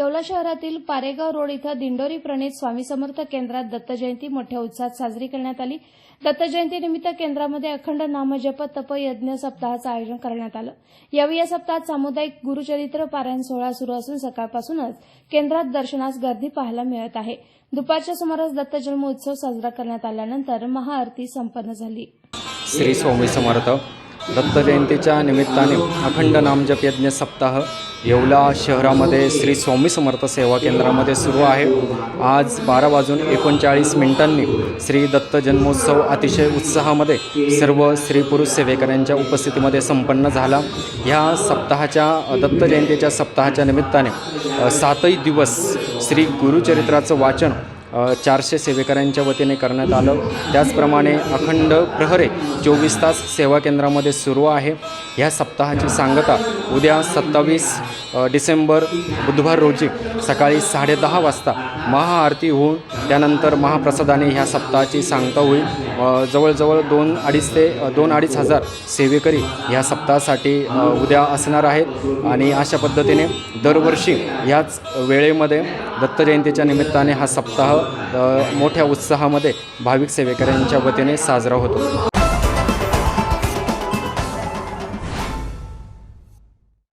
येवला शहरातील पारेगाव रोड इथं दिंडोरी प्रणित स्वामी समर्थ केंद्रात दत्त जयंती मोठ्या उत्साहात साजरी करण्यात आली. दत्तजयंतीनिमित्त केंद्रामध्ये अखंड नामजप तप यज्ञ सप्ताहाचं आयोजन करण्यात आलं. यावेळी या सप्ताहात सामुदायिक गुरुचरित्र पारायण सोहळा सुरू असून सकाळपासूनच केंद्रात दर्शनास गर्दी पाहायला मिळत आहे. दुपारच्या सुमारास दत्त जन्म उत्सव साजरा करण्यात आल्यानंतर महाआरती संपन्न झाली. श्री स्वामी समर्थ. दत्त जयंतीच्या निमित्ताने अखंड नामजप यज्ञ सप्ताह येवला शहरामध्ये श्री स्वामी समर्थ सेवा केंद्रामध्ये सुरू आहे. आज बारा वाजून एकोणचाळीस मिनिटांनी श्री दत्त जन्मोत्सव अतिशय उत्साहामध्ये सर्व स्त्री पुरुष सेवेकऱ्यांच्या उपस्थितीमध्ये संपन्न झाला. ह्या सप्ताहाच्या दत्त जयंतीच्या सप्ताहाच्या निमित्ताने सातही दिवस श्री गुरुचरित्राचं वाचन चारशे सेवेकऱ्यांच्या वतीने करण्यात आलं. त्याचप्रमाणे अखंड प्रहरे चोवीस तास सेवा केंद्रामध्ये सुरू आहे. ह्या सप्ताहाची सांगता उद्या सत्तावीस डिसेंबर बुधवार रोजी सकाळी साडेदहा वाजता महाआरती होऊन त्यानंतर महाप्रसादाने ह्या सप्ताहाची सांगता होईल. जवळजवळ दोन अडीच ते दोन अडीच हजार सेवेकरी ह्या सप्ताहासाठी उद्या असणार आहेत. आणि अशा पद्धतीने दरवर्षी ह्याच वेळेमध्ये दत्त जयंतीच्या निमित्ताने हा सप्ताह मोठ्या उत्साहामध्ये भाविक सेवेकऱ्यांच्या वतीने साजरा होतो.